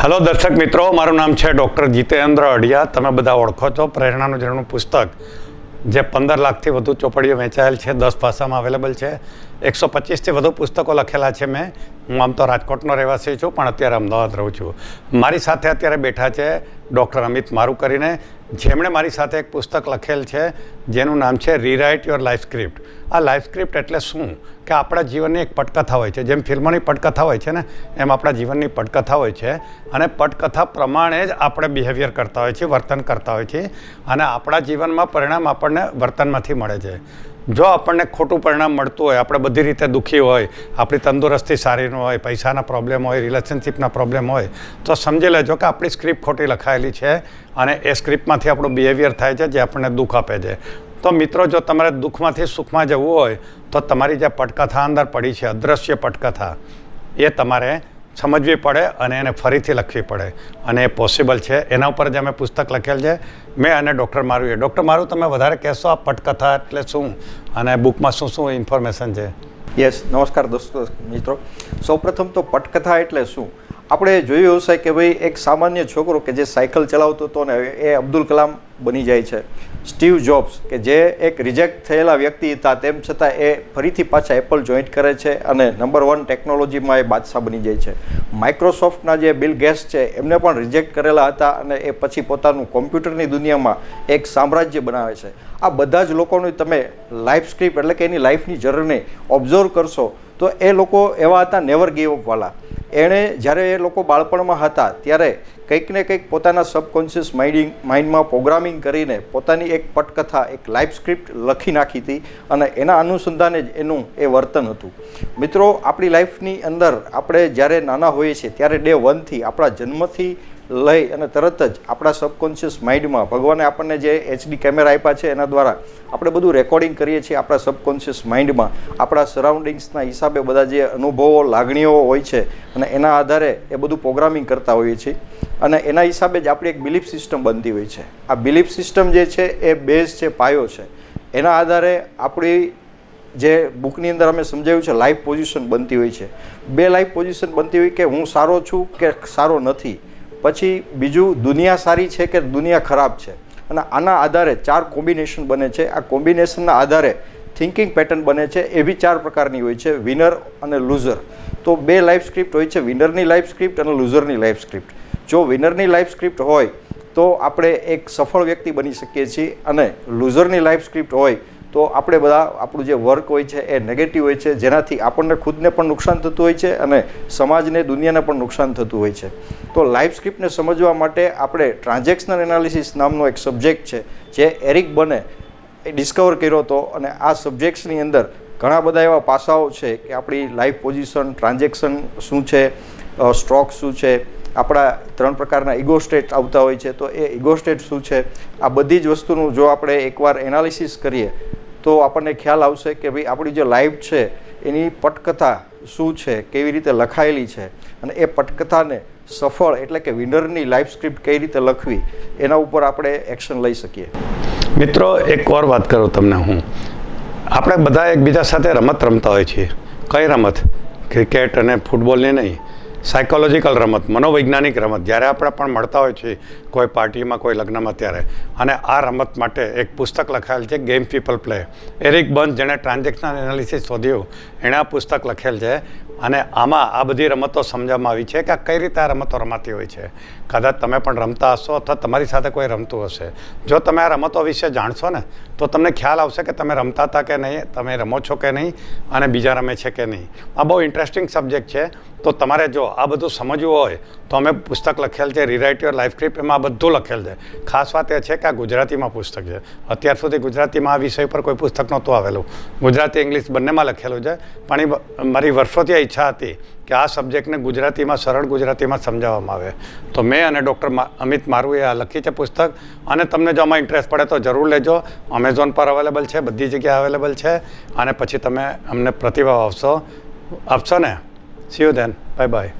Hello દર્શક મિત્રો, મારું નામ છે ડૉક્ટર જીતેન્દ્ર અડિયા તમે બધા ઓળખો છો પ્રેરણાનું ઝરણું પુસ્તક, જે પંદર લાખથી વધુ ચોપડીઓ વેચાયેલ છે, દસ ભાષામાં અવેલેબલ છે. એકસો પચીસથી વધુ પુસ્તકો લખેલા છે મેં. હું આમ તો રાજકોટનો રહેવાસી છું, પણ અત્યારે અમદાવાદ રહું છું. મારી સાથે અત્યારે બેઠા છે ડૉક્ટર અમિત મારું કરીને, જેમણે મારી સાથે એક પુસ્તક લખેલ છે, જેનું નામ છે રીરાઇટ યોર લાઈફ સ્ક્રિપ્ટ આ લાઈફ સ્ક્રિપ્ટ એટલે શું? કે આપણા જીવનની એક પટકથા હોય છે. જેમ ફિલ્મોની પટકથા હોય છે ને, એમ આપણા જીવનની પટકથા હોય છે. અને પટકથા પ્રમાણે જ આપણે બિહેવિયર કરતા હોય છીએ, વર્તન કરતા હોય છીએ. અને આપણા જીવનમાં પરિણામ આપણને વર્તનમાંથી મળે છે. જો આપણને ખોટું પરિણામ મળતું હોય, આપણે બધી રીતે દુઃખી હોય, આપણી તંદુરસ્તી સારી ન હોય, પૈસાના પ્રોબ્લેમ હોય રિલેશનશિપના પ્રોબ્લેમ હોય, તો સમજી લેજો કે આપણી સ્ક્રિપ્ટ ખોટી લખાયેલી છે અને એ સ્ક્રિપ્ટમાંથી આપણું બિહેવિયર થાય છે જે આપણને દુઃખ આપે છે. તો મિત્રો, જો તમારે દુઃખમાંથી સુખમાં જવું હોય, તો તમારી જે પટકથા અંદર પડી છે, અદ્રશ્ય પટકથા, એ તમારે સમજવી પડે અને એને ફરીથી લખવી પડે. અને એ પોસિબલ છે. એના ઉપર જ અમે પુસ્તક લખેલ છે. મેં અને ડૉક્ટર મારું ડૉક્ટર મારું તમે વધારે કહેશો આ પટકથા એટલે શું? અને બુકમાં શું શું ઇન્ફોર્મેશન છે? યસ નમસ્કાર દોસ્તો, મિત્રો. સૌપ્રથમ તો પટકથા એટલે શું? આપણે જોયું હશે કે ભાઈ એક સામાન્ય છોકરો કે જે સાયકલ ચલાવતો હતો ને એ અબ્દુલ કલામ બની જાય છે. સ્ટીવ જોબ્સ, કે જે એક રિજેક્ટ થયેલા વ્યક્તિ હતા, તેમ છતાં એ ફરીથી પાછા એપલ જોઈન્ટ કરે છે અને નંબર વન ટેકનોલોજીમાં એ બાદશાહ બની જાય છે. માઇક્રોસોફ્ટના જે બિલ ગેસ છે, એમને પણ રિજેક્ટ કરેલા હતા અને એ પછી પોતાનું કોમ્પ્યુટરની દુનિયામાં એક સામ્રાજ્ય બનાવે છે. આ બધા જ લોકોની તમે લાઈફ સ્ક્રિપ્ટ એટલે કે એની લાઈફની જર્ની ઓબ્ઝર્વ કરશો, તો એ લોકો એવા હતા નેવર ગીવ અપવાળા એણે જ્યારે એ લોકો બાળપણમાં હતા ત્યારે કંઈક ને કંઈક પોતાના સબકોન્શિયસ માઇન્ડિંગ માઇન્ડમાં પ્રોગ્રામિંગ કરીને પોતાની એક પટકથા, એક લાઈફ સ્ક્રિપ્ટ લખી નાખી હતી અને એના અનુસંધાને જ એનું એ વર્તન હતું. મિત્રો, આપણી લાઈફની અંદર આપણે જ્યારે નાના હોઈએ છીએ ત્યારે ડે વનથી આપણા જન્મથી લઈ અને તરત જ આપણા સબકોન્શિયસ માઇન્ડમાં ભગવાને આપણને જે એચડી કેમેરા આપ્યા છે એના દ્વારા આપણે બધું રેકોર્ડિંગ કરીએ છીએ આપણા સબકોન્શિયસ માઇન્ડમાં આપણા સરાઉન્ડિંગ્સના હિસાબે બધા જે અનુભવો, લાગણીઓ હોય છે અને એના આધારે એ બધું પ્રોગ્રામિંગ કરતા હોઈએ છીએ. અને એના હિસાબે જ આપણી એક બિલીફ સિસ્ટમ બનતી હોય છે. આ બિલીફ સિસ્ટમ જે છે એ બેઝ છે, પાયો છે. એના આધારે આપણી જે બુકની અંદર અમે સમજાવ્યું છે લાઈફ પોઝિશન બનતી હોય છે. બે લાઈફ પોઝિશન બનતી હોય કે હું સારો છું કે સારો નથી. પછી બીજું દુનિયા સારી છે કે દુનિયા ખરાબ છે? અને આના આધારે ચાર કોમ્બિનેશન બને છે. આ કોમ્બિનેશનના આધારે થિંકિંગ પેટર્ન બને છે. એવી ચાર પ્રકારની હોય છે, વિનર અને લૂઝર. તો બે લાઈફ સ્ક્રિપ્ટ હોય છે, વિનરની લાઈફ સ્ક્રિપ્ટ અને લૂઝરની લાઈફ સ્ક્રિપ્ટ. જો વિનરની લાઈફ સ્ક્રિપ્ટ હોય, તો આપણે એક સફળ વ્યક્તિ બની શકીએ છીએ અને લૂઝરની લાઈફ સ્ક્રિપ્ટ હોય તો આપણે બધા, આપણું જે વર્ક હોય છે એ નેગેટિવ હોય છે, જેનાથી આપણને ખુદને પણ નુકસાન થતું હોય છે અને સમાજને, દુનિયાને પણ નુકસાન થતું હોય છે. તો લાઈફ સ્ક્રિપ્ટને સમજવા માટે આપણે ટ્રાન્ઝેક્શનલ એનાલિસિસ નામનો એક સબ્જેક્ટ છે, જે એરિક બને એ ડિસ્કવર કર્યો હતો અને આ સબ્જેક્ટ્સની અંદર ઘણા બધા એવા પાસાઓ છે કે આપણી લાઈફ પોઝિશન ટ્રાન્ઝેક્શન શું છે સ્ટ્રોક શું છે, આપણા ત્રણ પ્રકારના ઇગો સ્ટેટ આવતા હોય છે, તો એ ઇગો સ્ટેટ શું છે, આ બધી જ વસ્તુનું જો આપણે એકવાર એનાલિસિસ કરીએ તો આપણને ખ્યાલ આવશે કે ભાઈ આપણી જે લાઈફ છે, એની પટકથા શું છે, કેવી રીતે લખાયેલી છે અને એ પટકથાને સફળ એટલે કે વિનરની લાઈફ સ્ક્રિપ્ટ કઈ રીતે લખવી, એના ઉપર આપણે એક્શન લઈ શકીએ. મિત્રો, એક ઓર વાત કરું તમને હું. આપણે બધા એકબીજા સાથે રમત રમતા હોય છીએ. કઈ રમત? ક્રિકેટ અને ફૂટબોલની નહીં. સાયકોલોજીકલ રમત, મનોવૈજ્ઞાનિક રમત, જ્યારે આપણે પણ મળતા હોય છે કોઈ પાર્ટીમાં, કોઈ લગ્નમાં ત્યારે. અને આ રમત માટે એક પુસ્તક લખાયેલ છે ગેમ પીપલ પ્લે એરિક બંધ, જેણે ટ્રાન્ઝેક્શનલ એનાલિસિસ શોધ્યું એણે આ પુસ્તક લખેલ છે. અને આમાં આ બધી રમતો સમજવામાં આવી છે કે કઈ રીતે આ રમતો રમાતી હોય છે. કદાચ તમે પણ રમતા હશો અથવા તમારી સાથે કોઈ રમતું હશે. જો તમે આ રમતો વિશે જાણશો ને, તો તમને ખ્યાલ આવશે કે તમે રમતા હતા કે નહીં, તમે રમો છો કે નહીં, અને બીજા રમે છે કે નહીં. આ બહુ ઇન્ટરેસ્ટિંગ સબ્જેક્ટ છે. તો તમારે જો આ બધું સમજવું હોય તો અમે પુસ્તક લખેલ છે રીરાઇટ યોર લાઈફ ટ્રીપ એમાં બધું લખેલ છે. ખાસ વાત એ છે કે આ ગુજરાતીમાં પુસ્તક છે. અત્યાર સુધી ગુજરાતીમાં આ વિષય પર કોઈ પુસ્તક નહોતું આવેલું. ગુજરાતી, ઇંગ્લિશ બંનેમાં લખેલું છે. પણ એ મારી વર્ષોથી ઈચ્છા હતી કે આ સબ્જેક્ટને ગુજરાતીમાં, સરળ ગુજરાતીમાં સમજાવવામાં આવે. તો મેં અને ડૉક્ટર અમિત મારુએ આ લખી છે પુસ્તક. અને તમને જો આમાં ઇન્ટરેસ્ટ પડે તો જરૂર લેજો. અમેઝોન પર અવેલેબલ છે, બધી જગ્યાએ અવેલેબલ છે. અને પછી તમે અમને પ્રતિભાવ આપશો. આપશો ને? See you then Bye bye.